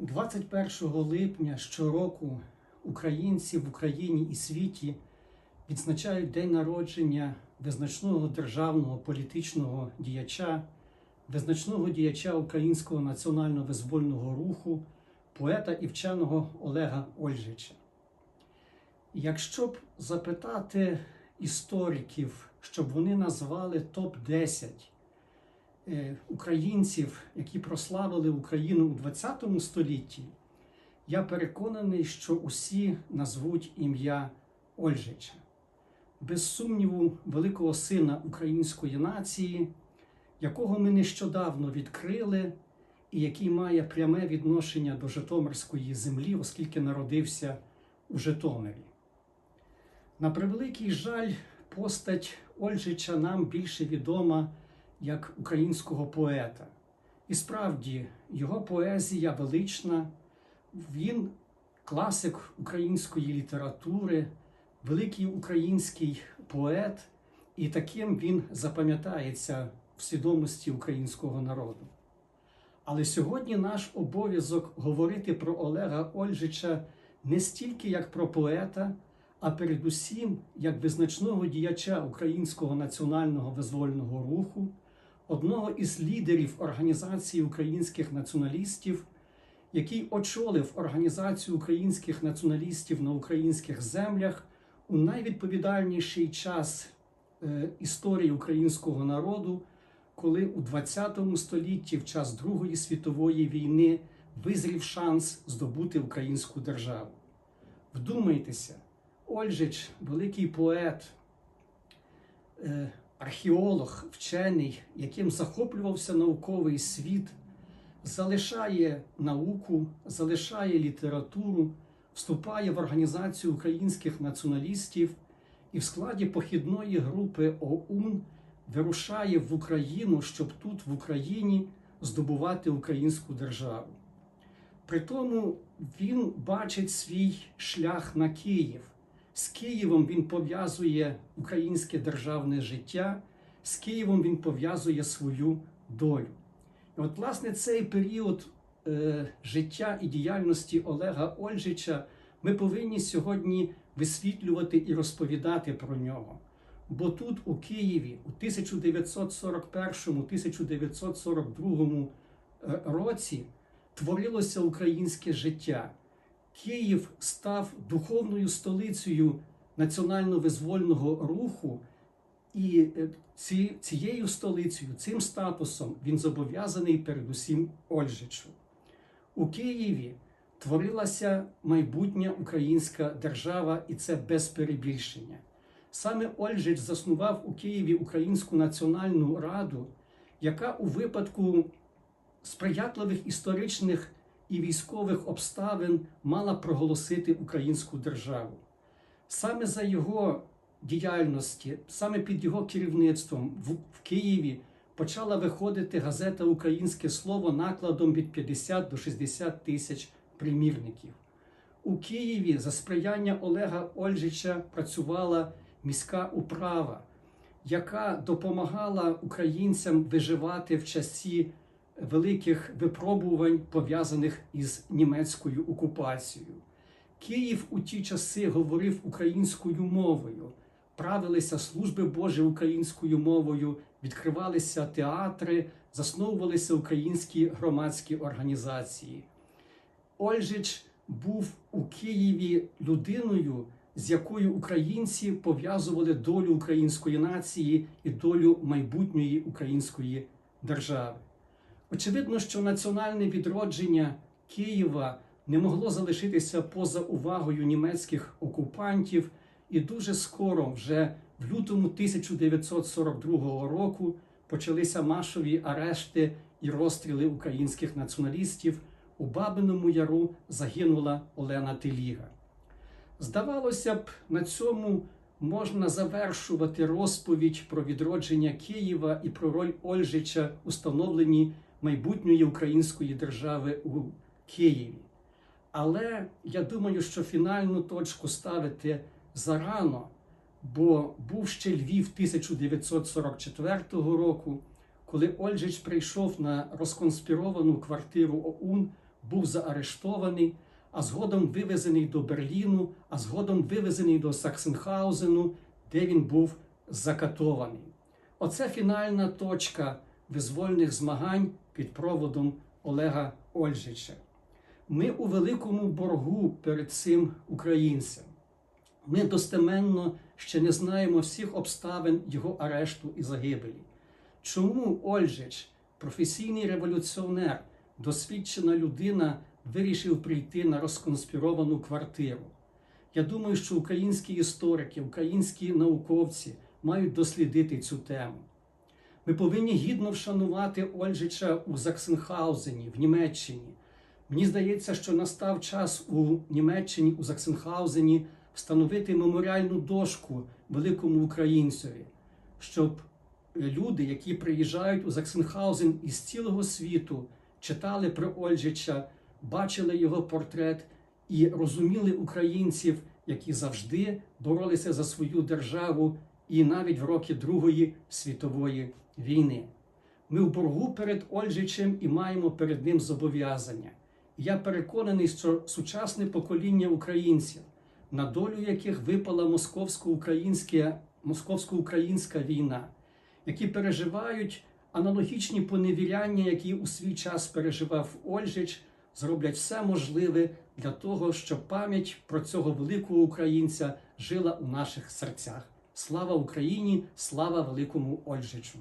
21 липня щороку українці в Україні і світі відзначають день народження визначного державного політичного діяча, визначного діяча українського національно-визвольного руху, поета і вченого Олега Ольжича. Якщо б запитати істориків, щоб вони назвали топ-10 е, українців, які прославили Україну у ХХ столітті, я переконаний, що усі назвуть ім'я Ольжича. Без сумніву, великого сина української нації, якого ми нещодавно відкрили, і який має пряме відношення до Житомирської землі, оскільки народився у Житомирі. На превеликий жаль, постать Ольжича нам більше відома як українського поета. І справді, його поезія велична, він класик української літератури, великий український поет, і таким він запам'ятається в свідомості українського народу. Але сьогодні наш обов'язок говорити про Олега Ольжича не стільки як про поета, а передусім як визначного діяча українського національного визвольного руху, одного із лідерів Організації українських націоналістів, який очолив Організацію українських націоналістів на українських землях у найвідповідальніший час е, історії українського народу, коли у ХХ столітті, в час Другої світової війни, визрів шанс здобути українську державу. Вдумайтеся, Ольжич, великий поет, е, археолог, вчений, яким захоплювався науковий світ, залишає науку, залишає літературу, вступає в Організацію українських націоналістів і в складі похідної групи ОУН вирушає в Україну, щоб тут, в Україні, здобувати українську державу. При тому він бачить свій шлях на Київ. З Києвом він пов'язує українське державне життя, з Києвом він пов'язує свою долю. От, власне, цей період е, життя і діяльності Олега Ольжича ми повинні сьогодні висвітлювати і розповідати про нього. Бо тут, у Києві, у 1941-1942 році творилося українське життя. Київ став духовною столицею національно-визвольного руху, і ці, цією столицею, цим статусом він зобов'язаний передусім Ольжичу. У Києві творилася майбутня українська держава, і це без перебільшення. Саме Ольжич заснував у Києві Українську національну раду, яка у випадку сприятливих історичних і військових обставин мала проголосити українську державу. Саме за його діяльності, саме під його керівництвом в, Києві почала виходити газета Українське слово накладом від 50 до 60 тисяч примірників. У Києві за сприяння Олега Ольжича працювала міська управа, яка допомагала українцям виживати в часі великих випробувань, пов'язаних із німецькою окупацією. Київ у ті часи говорив українською мовою, правилися служби Божі українською мовою, відкривалися театри, засновувалися українські громадські організації. Ольжич був у Києві людиною, з якою українці пов'язували долю української нації і долю майбутньої української держави. Очевидно, що національне відродження Києва не могло залишитися поза увагою німецьких окупантів, і дуже скоро, вже в лютому 1942 року, почалися масові арешти і розстріли українських націоналістів. У Бабиному Яру загинула Олена Теліга. Здавалося б, на цьому можна завершувати розповідь про відродження Києва і про роль Ольжича у становленні майбутньої української держави у Києві. Але я думаю, що фінальну точку ставити зарано, бо був ще Львів 1944 року, коли Ольжич прийшов на розконспіровану квартиру ОУН був заарештований, а згодом вивезений до Берліну, а згодом вивезений до Саксенхаузену, де він був закатований. Оце фінальна точка визвольних змагань під проводом Олега Ольжича. Ми у великому боргу перед цим українцем. Ми достеменно ще не знаємо всіх обставин його арешту і загибелі. Чому Ольжич, професійний революціонер, досвідчена людина, вирішив прийти на розконспіровану квартиру? Я думаю, що українські історики, українські науковці мають дослідити цю тему. Ми повинні гідно вшанувати Ольжича у Заксенхаузені, в Німеччині. Мені здається, що настав час у Німеччині, у Заксенхаузені встановити меморіальну дошку великому українцеві, щоб люди, які приїжджають у Заксенхаузен із цілого світу, читали про Ольжича, бачили його портрет і розуміли українців, які завжди боролися за свою державу і навіть в роки Другої світової війни. Ми в боргу перед Ольжичем і маємо перед ним зобов'язання. Я переконаний, що сучасне покоління українців, на долю яких випала московсько-українська московсько-українська війна, які переживають аналогічні поневіряння, які у свій час переживав Ольжич, зроблять все можливе для того, щоб пам'ять про цього великого українця жила у наших серцях. Слава Україні! Слава великому Ольжичу!